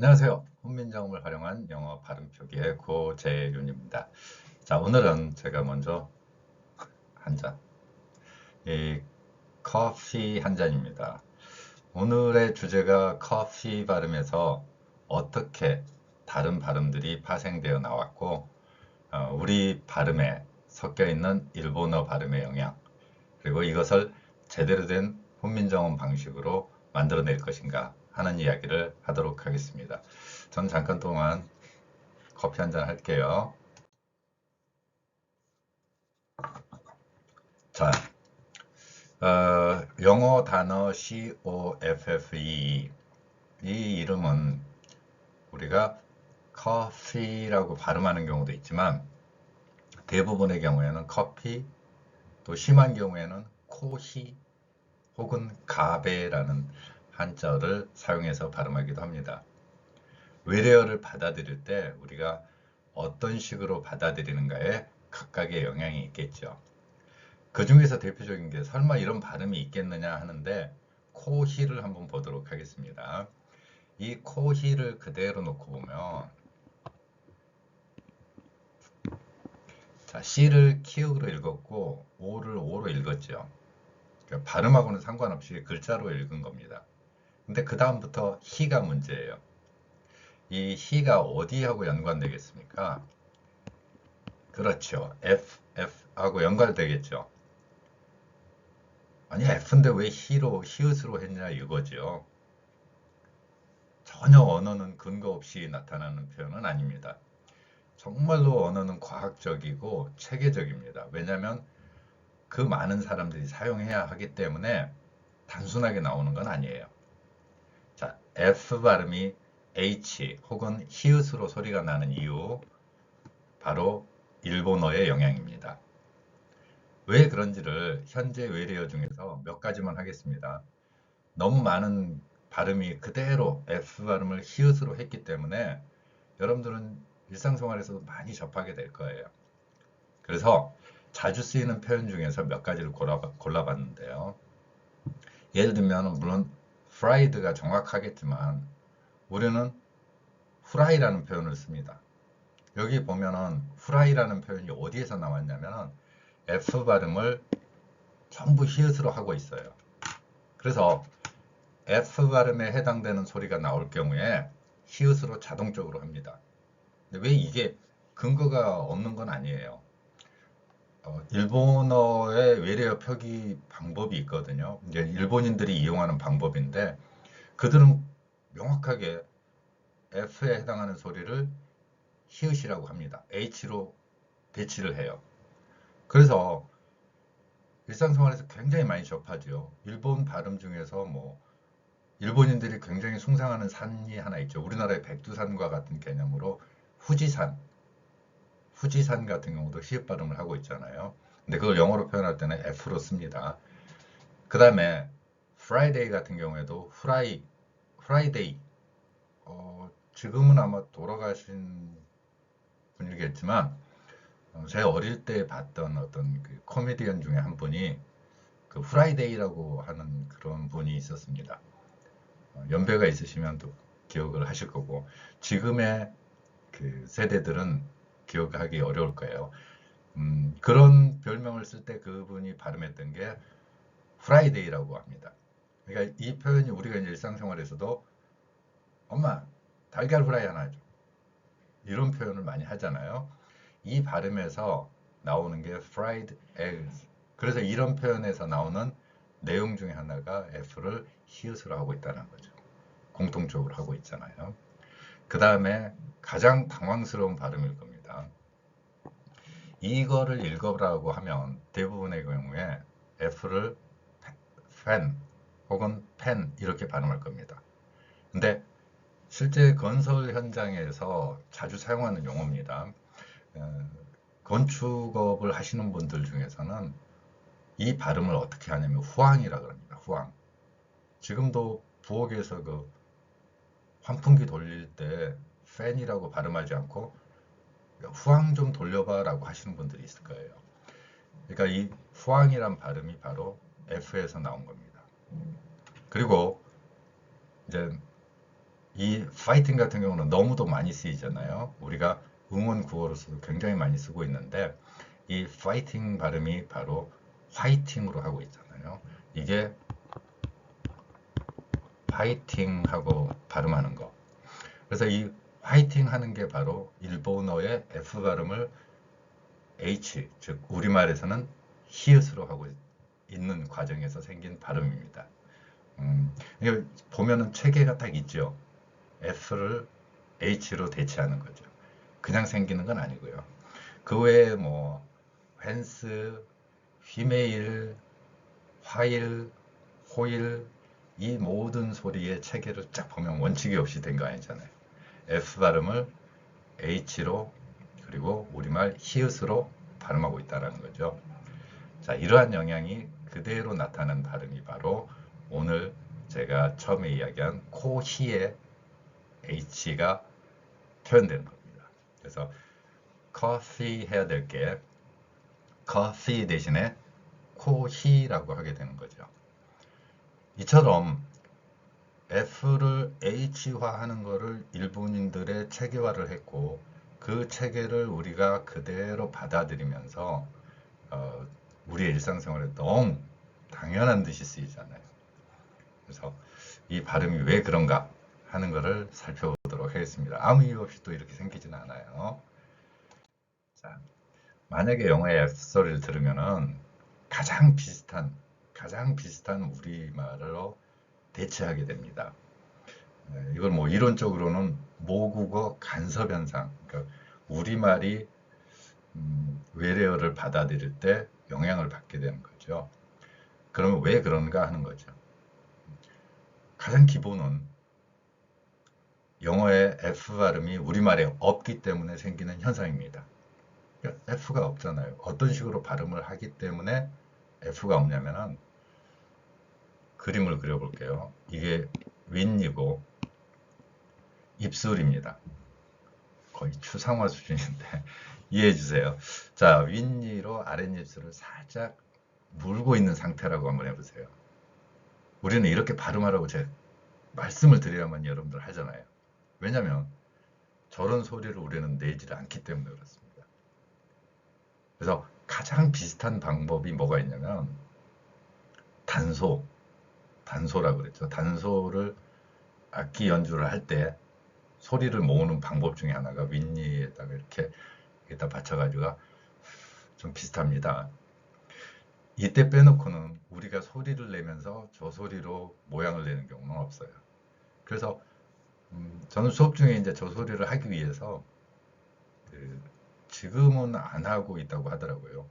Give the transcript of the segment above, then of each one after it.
안녕하세요. 훈민정음을 활용한 영어 발음 표기의 고재윤입니다. 자, 오늘은 제가 먼저 한 잔, 이 커피 한 잔입니다. 오늘의 주제가 커피 발음에서 어떻게 다른 발음들이 파생되어 나왔고, 어, 우리 발음에 섞여 있는 일본어 발음의 영향, 그리고 이것을 제대로 된 훈민정음 방식으로 만들어낼 것인가 하는 이야기를 하도록 하겠습니다. 전 잠깐 동안 커피 한 잔 할게요. 자, 어, 영어 단어 COFFE 이 이름은 우리가 커피라고 발음하는 경우도 있지만 대부분의 경우에는 커피 또 심한 경우에는 코히 혹은 가베라는 한자어를 사용해서 발음하기도 합니다. 외래어를 받아들일 때 우리가 어떤 식으로 받아들이는가에 각각의 영향이 있겠죠. 그 중에서 대표적인 게 설마 이런 발음이 있겠느냐 하는데 코히를 한번 보도록 하겠습니다. 이 코히를 그대로 놓고 보면 자, C를 키읔으로 읽었고 O를 O로 읽었죠. 그러니까 발음하고는 상관없이 글자로 읽은 겁니다. 근데 그 다음부터 히가 문제예요. 이 히가 어디하고 연관되겠습니까? 그렇죠. F, F하고 연관되겠죠. 아니 F인데 왜 히로, 히읗으로 했냐 이거죠. 전혀 언어는 근거 없이 나타나는 표현은 아닙니다. 정말로 언어는 과학적이고 체계적입니다. 왜냐하면 그 많은 사람들이 사용해야 하기 때문에 단순하게 나오는 건 아니에요. F 발음이 H 혹은 히읗으로 소리가 나는 이유 바로 일본어의 영향입니다. 왜 그런지를 현재 외래어 중에서 몇 가지만 하겠습니다. 너무 많은 발음이 그대로 F 발음을 히읗으로 했기 때문에 여러분들은 일상생활에서도 많이 접하게 될 거예요. 그래서 자주 쓰이는 표현 중에서 몇 가지를 골라봤는데요. 예를 들면 물론 프라이드가 정확하겠지만 우리는 후라이라는 표현을 씁니다. 여기 보면은 후라이라는 표현이 어디에서 나왔냐면 F 발음을 전부 히읗으로 하고 있어요. 그래서 F 발음에 해당되는 소리가 나올 경우에 히읗으로 자동적으로 합니다. 왜 이게 근거가 없는 건 아니에요. 어, 일본어의 외래어 표기 방법이 있거든요. 이제 일본인들이 이용하는 방법인데 그들은 명확하게 F에 해당하는 소리를 히읗이라고 합니다. H로 대치를 해요. 그래서 일상생활에서 굉장히 많이 접하죠. 일본 발음 중에서 뭐 일본인들이 굉장히 숭상하는 산이 하나 있죠. 우리나라의 백두산과 같은 개념으로 후지산 후지산 같은 경우도 히읗 발음을 하고 있잖아요. 근데 그걸 영어로 표현할 때는 F로 씁니다. 그 다음에 Friday 같은 경우에도 후라이, 프라이데이. 어, 지금은 아마 돌아가신 분이겠지만 어, 제 어릴 때 봤던 어떤 그 코미디언 중에 한 분이 그 프라이데이라고 하는 그런 분이 있었습니다. 어, 연배가 있으시면 또 기억을 하실 거고 지금의 그 세대들은 기억하기 어려울 거예요. 음, 그런 별명을 쓸 때 그분이 발음했던 게 프라이데이라고 합니다. 그러니까 이 표현이 우리가 이제 일상생활에서도 엄마 달걀 후라이 하나 줘. 이런 표현을 많이 하잖아요. 이 발음에서 나오는 게 fried eggs. 그래서 이런 표현에서 나오는 내용 중에 하나가 F를 히읗으로 하고 있다는 거죠. 공통적으로 하고 있잖아요. 그 다음에 가장 당황스러운 발음일 겁니다. 이거를 읽어라고 하면 대부분의 경우에 F를 팬 혹은 펜 이렇게 발음할 겁니다. 근데 실제 건설 현장에서 자주 사용하는 용어입니다. 어, 건축업을 하시는 분들 중에서는 이 발음을 어떻게 하냐면 후황이라 그럽니다. 후황. 지금도 부엌에서 그 환풍기 돌릴 때 팬이라고 발음하지 않고 후황 좀 돌려봐라고 하시는 분들이 있을 거예요. 그러니까 이 후황이란 발음이 바로 F에서 나온 겁니다. 그리고 이제 이 파이팅 같은 경우는 너무도 많이 쓰이잖아요. 우리가 응원 구호로서도 굉장히 많이 쓰고 있는데 이 파이팅 발음이 바로 화이팅으로 하고 있잖아요. 이게 파이팅하고 발음하는 거. 그래서 이 화이팅 하는 게 바로 일본어의 F 발음을 H, 즉 우리말에서는 히읗으로 하고 있는 과정에서 생긴 발음입니다. 음, 보면은 체계가 딱 있죠. F를 H로 대체하는 거죠. 그냥 생기는 건 아니고요. 그 외에 뭐 펜스, 휘메일, 화일, 호일 이 모든 소리의 체계를 쫙 보면 원칙이 없이 된 거 아니잖아요. F 발음을 H로 그리고 우리말 히읗으로 발음하고 있다는 거죠. 자, 이러한 영향이 그대로 나타난 발음이 바로 오늘 제가 처음에 이야기한 코히의 H가 표현되는 겁니다. 그래서 coffee 해야 될게 coffee 대신에 코히라고 하게 되는 거죠. 이처럼 F를 H화하는 거를 일본인들의 체계화를 했고 그 체계를 우리가 그대로 받아들이면서 어, 우리의 일상생활에 너무 당연한 듯이 쓰이잖아요. 그래서 이 발음이 왜 그런가 하는 것을 살펴보도록 하겠습니다. 아무 이유 없이 또 이렇게 생기진 않아요. 자, 만약에 영어의 F 소리를 들으면은 가장 비슷한 가장 비슷한 우리말로 대체하게 됩니다. 네, 이걸 뭐 이론적으로는 모국어 간섭 현상, 그러니까 우리말이 음, 외래어를 받아들일 때 영향을 받게 되는 거죠. 그러면 왜 그런가 하는 거죠. 가장 기본은 영어의 F 발음이 우리말에 없기 때문에 생기는 현상입니다. 그러니까 F가 없잖아요. 어떤 식으로 발음을 하기 때문에 F가 없냐면은 그림을 그려볼게요. 이게 윗니고 입술입니다. 거의 추상화 수준인데 이해해 주세요. 자, 윗니로 아랫입술을 살짝 물고 있는 상태라고 한번 해보세요. 우리는 이렇게 발음하라고 제 말씀을 드려야만 여러분들 하잖아요. 왜냐면 저런 소리를 우리는 내질 않기 때문에 그렇습니다. 그래서 가장 비슷한 방법이 뭐가 있냐면 단소, 단소라고 그랬죠. 단소를 악기 연주를 할 때 소리를 모으는 방법 중에 하나가 윗니에다가 이렇게 여기다 받쳐가지고 좀 비슷합니다. 이때 빼놓고는 우리가 소리를 내면서 저 소리로 모양을 내는 경우는 없어요. 그래서 음, 저는 수업 중에 이제 저 소리를 하기 위해서 그 지금은 안 하고 있다고 하더라고요.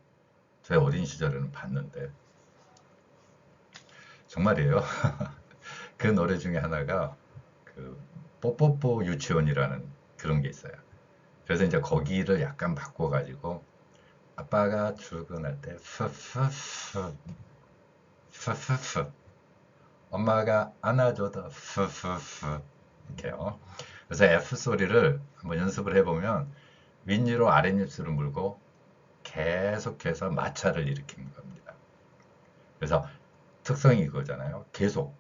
제 어린 시절에는 봤는데 정말이에요. 그 노래 중에 하나가 그 뽀뽀뽀 유치원이라는 그런 게 있어요. 그래서 이제 거기를 약간 바꿔가지고 아빠가 출근할 때 푸푸푸 푸푸푸 엄마가 안아줘도 푸푸푸 이렇게요. 그래서 F 소리를 한번 연습을 해보면 윗니로 아랫입술을 물고 계속해서 마찰을 일으키는 겁니다. 그래서 특성이 이거잖아요. 계속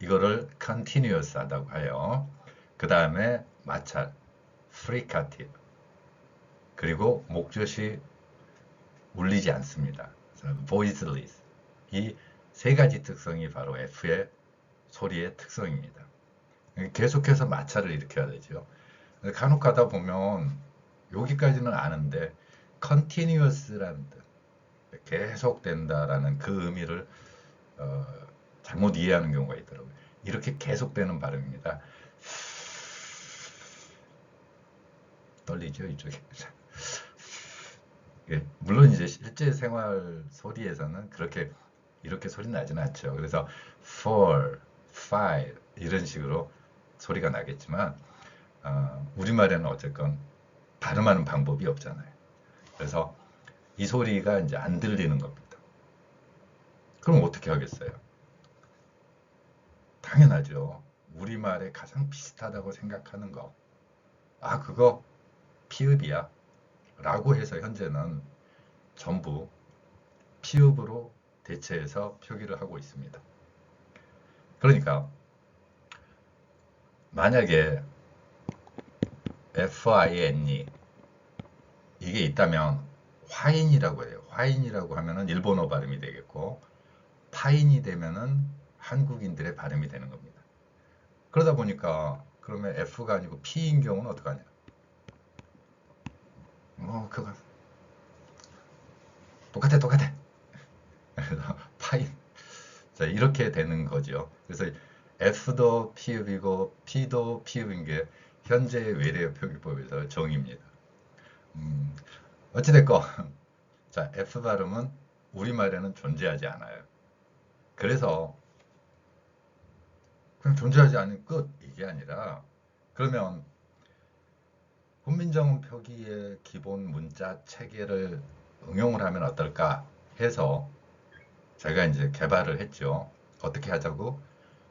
이거를 continuous 하다고 해요. 그 다음에 마찰, fricative 그리고 목젖이 울리지 않습니다. voiceless 이 세 가지 특성이 바로 F의 소리의 특성입니다. 계속해서 마찰을 일으켜야 되죠. 간혹 가다 보면 여기까지는 아는데 continuous라는 뜻 계속된다라는 그 의미를 어, 잘못 이해하는 경우가 있더라고요. 이렇게 계속되는 발음입니다. 떨리죠 이쪽에. 예, 물론 이제 실제 생활 소리에서는 그렇게 이렇게 소리 나지는 않죠. 그래서 four, five 이런 식으로 소리가 나겠지만 어, 우리말에는 어쨌건 발음하는 방법이 없잖아요. 그래서 이 소리가 이제 안 들리는 겁니다. 그럼 어떻게 하겠어요? 당연하죠. 우리말에 가장 비슷하다고 생각하는 거. 아, 그거 피읍이야. 라고 해서 현재는 전부 피읍으로 대체해서 표기를 하고 있습니다. 그러니까 만약에 FINE 이게 있다면 화인이라고 해요. 화인이라고 하면은 일본어 발음이 되겠고 파인이 되면은 한국인들의 발음이 되는 겁니다. 그러다 보니까 그러면 F가 아니고 P인 경우는 어떡하냐? 뭐 그거 똑같아 똑같아. 그래서 파인 자 이렇게 되는 거죠. 그래서 F도 피읍이고 P도 피읍인 게 현재 외래 표기법에서 정의입니다. 음, 어찌됐건 자 F 발음은 우리말에는 존재하지 않아요. 그래서 그냥 존재하지 않은 끝 이게 아니라 그러면 훈민정음 표기의 기본 문자 체계를 응용을 하면 어떨까 해서 제가 이제 개발을 했죠. 어떻게 하자고?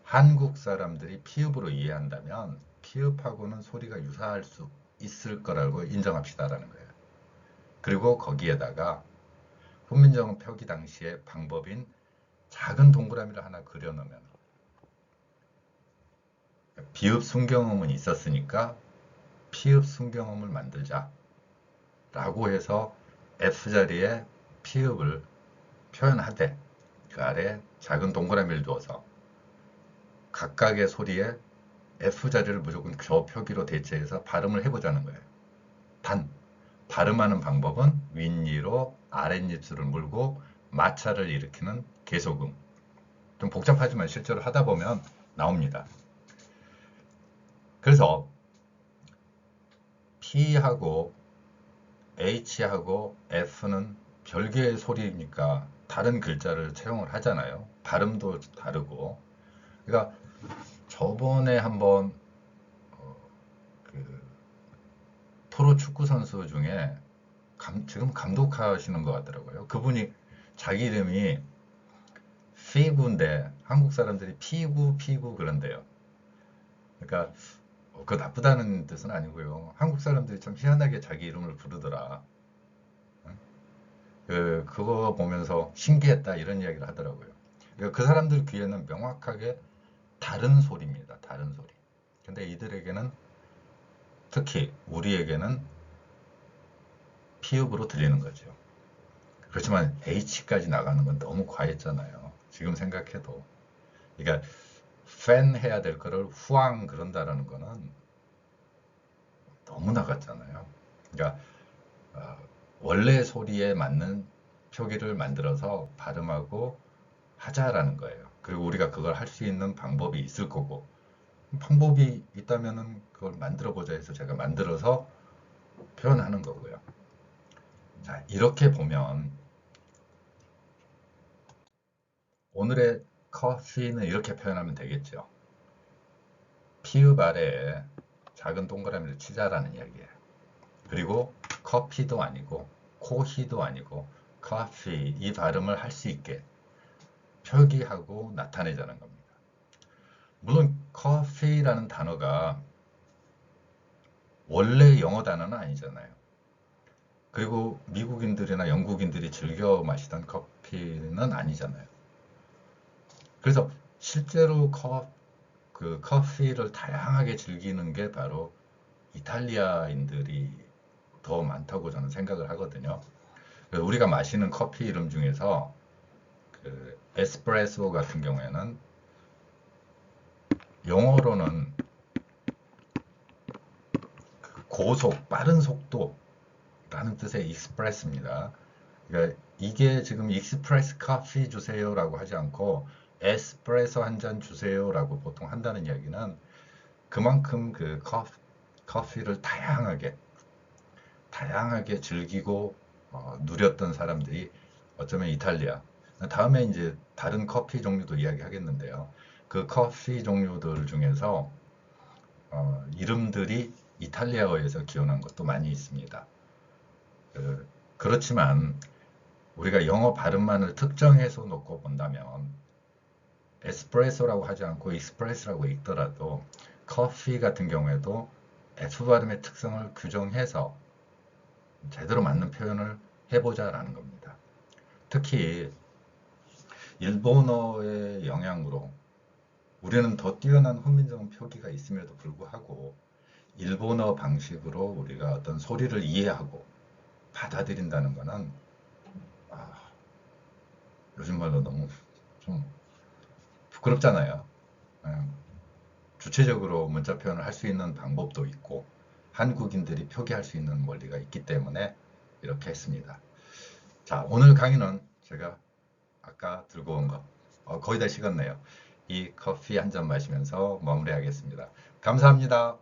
한국 사람들이 피읍으로 이해한다면 피읍하고는 소리가 유사할 수 있을 거라고 인정합시다라는 거예요. 그리고 거기에다가 훈민정음 표기 당시의 방법인 작은 동그라미를 하나 그려놓으면 비읍 순경음은 있었으니까 피읍 순경음을 만들자 라고 해서 F자리에 피읍을 표현하되 그 아래 작은 동그라미를 두어서 각각의 소리에 F자리를 무조건 저 표기로 대체해서 발음을 해보자는 거예요. 단 발음하는 방법은 윗니로 아랫입술을 물고 마찰을 일으키는 계속음. 좀 복잡하지만 실제로 하다 보면 나옵니다. 그래서 P하고 H하고 F는 별개의 소리니까 다른 글자를 채용을 하잖아요. 발음도 다르고. 그러니까 저번에 한번 어, 그 프로 축구 선수 중에 감, 지금 감독하시는 것 같더라고요. 그분이 자기 이름이 피구인데 한국 사람들이 피구 피구 그런데요. 그러니까 어, 그 나쁘다는 뜻은 아니고요. 한국 사람들이 참 희한하게 자기 이름을 부르더라. 그 그거 보면서 신기했다 이런 이야기를 하더라고요. 그러니까 그 사람들 귀에는 명확하게 다른 소리입니다. 다른 소리. 근데 이들에게는 특히 우리에게는 피읍으로 들리는 거죠. 그렇지만 H까지 나가는 건 너무 과했잖아요. 지금 생각해도. 그러니까 팬 해야 될 거를 후앙 그런다라는 거는 너무 나갔잖아요. 그러니까 어, 원래 소리에 맞는 표기를 만들어서 발음하고 하자라는 거예요. 그리고 우리가 그걸 할 수 있는 방법이 있을 거고 방법이 있다면은 그걸 만들어 보자 해서 제가 만들어서 표현하는 거고요. 자, 이렇게 보면 오늘의 커피는 이렇게 표현하면 되겠죠. 피읍 아래에 작은 동그라미를 치자라는 이야기예요. 그리고 커피도 아니고 코히도 아니고 커피 이 발음을 할 수 있게 표기하고 나타내자는 겁니다. 물론 커피라는 단어가 원래 영어 단어는 아니잖아요. 그리고 미국인들이나 영국인들이 즐겨 마시던 커피는 아니잖아요. 그래서 실제로 커, 그 커피를 다양하게 즐기는 게 바로 이탈리아인들이 더 많다고 저는 생각을 하거든요. 우리가 마시는 커피 이름 중에서 그 에스프레소 같은 경우에는 영어로는 고속, 빠른 속도라는 뜻의 익스프레스입니다. 그러니까 이게 지금 익스프레스 커피 주세요라고 하지 않고 에스프레소 한 잔 주세요라고 보통 한다는 이야기는 그만큼 그 커피, 커피를 다양하게 다양하게 즐기고 어, 누렸던 사람들이 어쩌면 이탈리아 다음에 이제 다른 커피 종류도 이야기하겠는데요. 그 커피 종류들 중에서 어, 이름들이 이탈리아어에서 기원한 것도 많이 있습니다. 그, 그렇지만 우리가 영어 발음만을 특정해서 놓고 본다면 에스프레소라고 하지 않고 익스프레스라고 읽더라도 커피 같은 경우에도 F 발음의 특성을 규정해서 제대로 맞는 표현을 해보자 라는 겁니다. 특히 일본어의 영향으로 우리는 더 뛰어난 훈민정 표기가 있음에도 불구하고 일본어 방식으로 우리가 어떤 소리를 이해하고 받아들인다는 것은 아, 요즘 말로 너무 좀 부끄럽잖아요. 예. 주체적으로 문자 표현을 할 수 있는 방법도 있고 한국인들이 표기할 수 있는 원리가 있기 때문에 이렇게 했습니다. 자, 오늘 강의는 제가 아까 들고 온 거, 어, 거의 다 식었네요. 이 커피 한 잔 마시면서 마무리하겠습니다. 감사합니다.